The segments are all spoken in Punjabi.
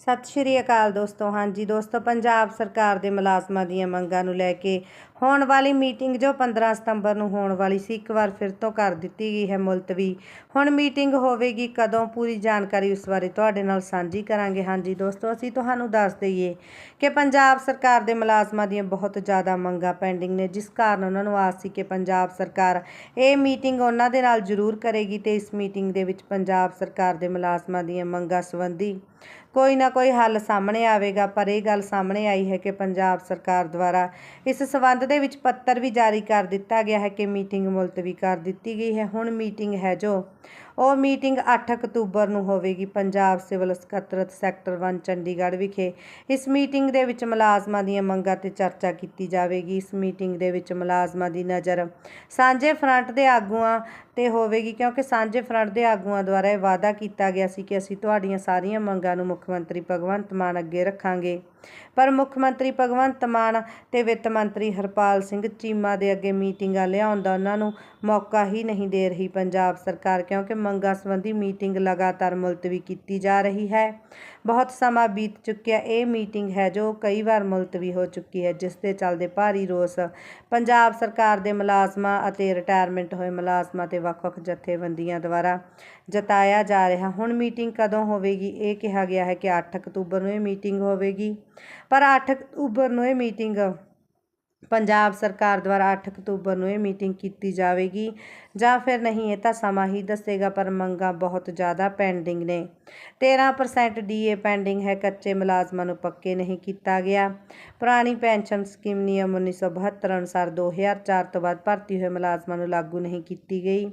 ਸਤਿ ਸ਼੍ਰੀ ਅਕਾਲ ਦੋਸਤੋ। ਹਾਂਜੀ ਦੋਸਤੋ, ਪੰਜਾਬ ਸਰਕਾਰ ਦੇ ਮੁਲਾਜ਼ਮਾਂ ਦੀਆਂ ਮੰਗਾਂ ਨੂੰ ਲੈ ਕੇ ਹੋਣ ਵਾਲੀ ਮੀਟਿੰਗ ਜੋ 15 ਸਤੰਬਰ ਨੂੰ ਹੋਣ ਵਾਲੀ ਸੀ, ਇੱਕ ਵਾਰ ਫਿਰ ਤੋਂ ਕਰ ਦਿੱਤੀ ਗਈ ਹੈ ਮੁਲਤਵੀ। ਹੁਣ ਮੀਟਿੰਗ ਹੋਵੇਗੀ ਕਦੋਂ? ਪੂਰੀ ਜਾਣਕਾਰੀ ਉਸ ਬਾਰੇ ਤੁਹਾਡੇ ਨਾਲ ਸਾਂਝੀ ਕਰਾਂਗੇ। ਹਾਂਜੀ ਦੋਸਤੋ, ਅਸੀਂ ਤੁਹਾਨੂੰ ਦੱਸ ਦਈਏ ਕਿ ਪੰਜਾਬ ਸਰਕਾਰ ਦੇ ਮੁਲਾਜ਼ਮਾਂ ਦੀਆਂ ਬਹੁਤ ਜ਼ਿਆਦਾ ਮੰਗਾਂ ਪੈਂਡਿੰਗ ਨੇ, ਜਿਸ ਕਾਰਨ ਉਹਨਾਂ ਨੂੰ ਆਸ ਸੀ ਕਿ ਪੰਜਾਬ ਸਰਕਾਰ ਇਹ ਮੀਟਿੰਗ ਉਹਨਾਂ ਦੇ ਨਾਲ ਜ਼ਰੂਰ ਕਰੇਗੀ ਤੇ ਇਸ ਮੀਟਿੰਗ ਦੇ ਵਿੱਚ ਪੰਜਾਬ ਸਰਕਾਰ ਦੇ ਮੁਲਾਜ਼ਮਾਂ ਦੀਆਂ ਮੰਗਾਂ ਸੰਬੰਧੀ ਕੋਈ ਨਾ ਕੋਈ ਹੱਲ ਸਾਹਮਣੇ ਆਵੇਗਾ। ਪਰ ਇਹ ਗੱਲ ਸਾਹਮਣੇ ਆਈ ਹੈ ਕਿ ਪੰਜਾਬ ਸਰਕਾਰ ਦੁਆਰਾ ਇਸ ਸਬੰਧ ਦੇ ਵਿੱਚ ਪੱਤਰ ਵੀ ਜਾਰੀ ਕਰ ਦਿੱਤਾ ਗਿਆ ਹੈ ਕਿ ਮੀਟਿੰਗ ਮੁਲਤਵੀ ਕਰ ਦਿੱਤੀ ਗਈ ਹੈ। ਹੁਣ ਮੀਟਿੰਗ ਹੈ ਜੋ? ਉਹ ਮੀਟਿੰਗ 8 ਅਕਤੂਬਰ ਨੂੰ ਹੋਵੇਗੀ ਪੰਜਾਬ ਸਿਵਲ ਸਕੱਤਰਤ ਸੈਕਟਰ 1 ਚੰਡੀਗੜ੍ਹ ਵਿਖੇ। ਇਸ ਮੀਟਿੰਗ ਦੇ ਵਿੱਚ ਮੁਲਾਜ਼ਮਾਂ ਦੀਆਂ ਮੰਗਾਂ ਤੇ ਚਰਚਾ ਕੀਤੀ ਜਾਵੇਗੀ। ਇਸ ਮੀਟਿੰਗ ਦੇ ਵਿੱਚ ਮੁਲਾਜ਼ਮਾਂ ਦੀ ਨਜ਼ਰ ਸਾਂਝੇ ਫਰੰਟ ਦੇ ਆਗੂਆਂ ਤੇ ਹੋਵੇਗੀ ਕਿਉਂਕਿ ਸਾਂਝੇ ਫਰੰਟ ਦੇ ਆਗੂਆਂ ਦੁਆਰਾ ਇਹ ਵਾਅਦਾ ਕੀਤਾ ਗਿਆ ਸੀ ਕਿ ਅਸੀਂ ਤੁਹਾਡੀਆਂ ਸਾਰੀਆਂ ਮੰਗਾਂ ਨੂੰ ਮੁੱਖ ਮੰਤਰੀ ਭਗਵੰਤ ਮਾਨ ਅੱਗੇ ਰੱਖਾਂਗੇ। ਪਰ ਮੁੱਖ ਮੰਤਰੀ ਭਗਵੰਤ ਮਾਨ ਤੇ ਵਿੱਤ ਮੰਤਰੀ ਹਰਪਾਲ ਸਿੰਘ ਚੀਮਾ ਦੇ ਅੱਗੇ ਮੀਟਿੰਗਾਂ ਲਿਆਉਣ ਦਾ ਉਹਨਾਂ ਨੂੰ ਮੌਕਾ ਹੀ ਨਹੀਂ ਦੇ ਰਹੀ ਪੰਜਾਬ ਸਰਕਾਰ ਕਿਉਂਕਿ ਮੰਗਾਂ ਸੰਬੰਧੀ ਮੀਟਿੰਗ ਲਗਾਤਾਰ ਮੁਲਤਵੀ ਕੀਤੀ ਜਾ ਰਹੀ ਹੈ। ਬਹੁਤ ਸਮਾਂ ਬੀਤ ਚੁੱਕਿਆ, ਇਹ ਮੀਟਿੰਗ ਹੈ ਜੋ ਕਈ ਵਾਰ ਮੁਲਤਵੀ ਹੋ ਚੁੱਕੀ ਹੈ, ਜਿਸ ਦੇ ਚੱਲਦੇ ਭਾਰੀ ਰੋਸ ਪੰਜਾਬ ਸਰਕਾਰ ਦੇ ਮੁਲਾਜ਼ਮਾਂ ਅਤੇ ਰਿਟਾਇਰਮੈਂਟ ਹੋਏ ਮੁਲਾਜ਼ਮਾਂ ਤੇ ਵੱਖ-ਵੱਖ ਜਥੇਬੰਦੀਆਂ ਦੁਆਰਾ ਜਤਾਇਆ ਜਾ ਰਿਹਾ। ਹੁਣ ਮੀਟਿੰਗ ਕਦੋਂ ਹੋਵੇਗੀ? ਇਹ ਕਿਹਾ ਗਿਆ ਹੈ ਕਿ 8 ਅਕਤੂਬਰ ਨੂੰ ਇਹ ਮੀਟਿੰਗ ਹੋਵੇਗੀ। ਪਰ 8 ਅਕਤੂਬਰ ਨੂੰ ਇਹ ਮੀਟਿੰਗ ਪੰਜਾਬ ਸਰਕਾਰ ਦੁਆਰਾ 8 ਅਕਤੂਬਰ ਨੂੰ ਇਹ ਮੀਟਿੰਗ ਕੀਤੀ ਜਾਵੇਗੀ। ਜਾਂ ਫਿਰ ਨਹੀਂ, ਇਹ ਤਾਂ ਸਮਾਂ ਹੀ ਦੱਸੇਗਾ, ਪਰ ਮੰਗਾਂ ਬਹੁਤ ਜ਼ਿਆਦਾ ਪੈਂਡਿੰਗ ਨੇ। 13% ਡੀਏ ਪੈਂਡਿੰਗ ਹੈ, ਕੱਚੇ ਮੁਲਾਜ਼ਮਾਂ ਨੂੰ ਪੱਕੇ ਨਹੀਂ ਕੀਤਾ ਗਿਆ। ਪੁਰਾਣੀ ਪੈਨਸ਼ਨ ਸਕੀਮ ਨਿਯਮ 1972 ਅਨੁਸਾਰ 2004 ਤੋਂ ਬਾਅਦ ਭਰਤੀ ਹੋਏ ਮੁਲਾਜ਼ਮਾਂ ਨੂੰ ਲਾਗੂ ਨਹੀਂ ਕੀਤੀ ਗਈ।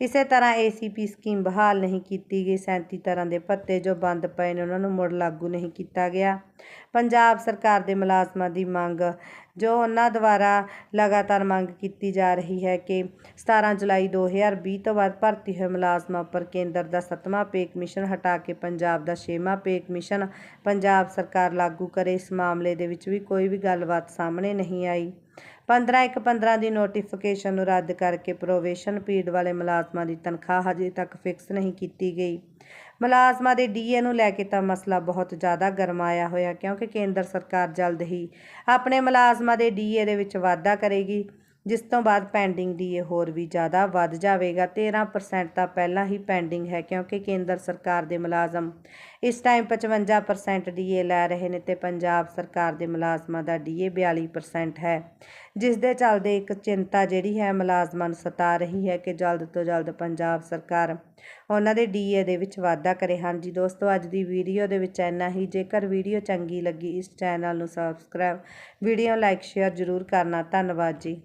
ਇਸੇ ਤਰ੍ਹਾਂ ਏਸੀਪੀ ਸਕੀਮ ਬਹਾਲ ਨਹੀਂ ਕੀਤੀ ਗਈ। 37 ਤਰ੍ਹਾਂ ਦੇ ਭੱਤੇ ਜੋ ਬੰਦ ਪਏ ਨੇ, ਉਹਨਾਂ ਨੂੰ ਮੁੜ ਲਾਗੂ ਨਹੀਂ ਕੀਤਾ ਗਿਆ। ਪੰਜਾਬ ਸਰਕਾਰ ਦੇ ਮੁਲਾਜ਼ਮਾਂ ਦੀ ਮੰਗ, ਜੋ ਉਹਨਾਂ ਦੁਆਰਾ ਲਗਾਤਾਰ ਮੰਗ ਕੀਤੀ ਜਾ ਰਹੀ ਹੈ ਕਿ 17 ਜੁਲਾਈ 2020 ਤੋਂ ਬਾਅਦ ਭਰਤੀ ਹੋਏ ਮੁਲਾਜ਼ਮਾਂ ਉੱਪਰ ਕੇਂਦਰ ਦਾ ਸੱਤਵਾਂ ਪੇ ਕਮਿਸ਼ਨ ਹਟਾ ਕੇ ਪੰਜਾਬ ਦਾ ਛੇਵਾਂ ਪੇ ਕਮਿਸ਼ਨ ਪੰਜਾਬ ਸਰਕਾਰ ਲਾਗੂ ਕਰੇ, ਇਸ ਮਾਮਲੇ ਦੇ ਵਿੱਚ ਵੀ ਕੋਈ ਵੀ ਗੱਲਬਾਤ ਸਾਹਮਣੇ ਨਹੀਂ ਆਈ। 15 ਇੱਕ 15 ਦੀ ਨੋਟੀਫਿਕੇਸ਼ਨ ਨੂੰ ਰੱਦ ਕਰਕੇ ਪ੍ਰੋਵੇਸ਼ਨ ਪੀਰੀਅਡ ਵਾਲੇ ਮੁਲਾਜ਼ਮਾਂ ਦੀ ਤਨਖਾਹ ਹਜੇ ਤੱਕ ਫਿਕਸ ਨਹੀਂ ਕੀਤੀ ਗਈ। ਮੁਲਾਜ਼ਮਾਂ ਦੇ ਡੀਏ ਨੂੰ ਲੈ ਕੇ ਤਾਂ ਮਸਲਾ ਬਹੁਤ ਜ਼ਿਆਦਾ ਗਰਮਾਇਆ ਹੋਇਆ ਕਿਉਂਕਿ ਕੇਂਦਰ ਸਰਕਾਰ ਜਲਦ ਹੀ ਆਪਣੇ ਮੁਲਾਜ਼ਮਾਂ ਦੇ ਡੀਏ ਦੇ ਵਿੱਚ ਵਾਧਾ ਕਰੇਗੀ। ਜਿਸ ਤੋਂ ਬਾਅਦ ਪੈਂਡਿੰਗ ਡੀਏ ਹੋਰ ਵੀ ਜ਼ਿਆਦਾ ਵੱਧ ਜਾਵੇਗਾ। 13% ਤਾਂ ਪਹਿਲਾਂ ਹੀ ਪੈਂਡਿੰਗ ਹੈ ਕਿਉਂਕਿ ਕੇਂਦਰ ਸਰਕਾਰ ਦੇ ਮੁਲਾਜ਼ਮ ਇਸ ਟਾਈਮ 55% ਡੀਏ ਲੈ ਰਹੇ ਨੇ ਤੇ ਪੰਜਾਬ ਸਰਕਾਰ ਦੇ ਮੁਲਾਜ਼ਮਾਂ ਦਾ ਡੀਏ 42% ਹੈ। ਜਿਸ ਦੇ ਚੱਲਦੇ ਇੱਕ ਚਿੰਤਾ ਜਿਹੜੀ ਹੈ ਮੁਲਾਜ਼ਮਾਂ ਨੂੰ ਸਤਾ ਰਹੀ ਹੈ ਕਿ ਜਲਦ ਤੋਂ ਜਲਦ ਪੰਜਾਬ ਸਰਕਾਰ ਉਹਨਾਂ ਦੇ ਡੀਏ ਦੇ ਵਿੱਚ ਵਾਧਾ ਕਰੇ। ਹਾਂਜੀ ਦੋਸਤੋ, ਅੱਜ ਦੀ ਵੀਡੀਓ ਦੇ ਵਿੱਚ ਇੰਨਾ ਹੀ। ਜੇਕਰ ਵੀਡੀਓ ਚੰਗੀ ਲੱਗੀ ਇਸ ਚੈਨਲ ਨੂੰ ਸਬਸਕ੍ਰਾਈਬ ਵੀਡੀਓ ਲਾਈਕ ਸ਼ੇਅਰ ਜ਼ਰੂਰ ਕਰਨਾ। ਧੰਨਵਾਦ ਜੀ।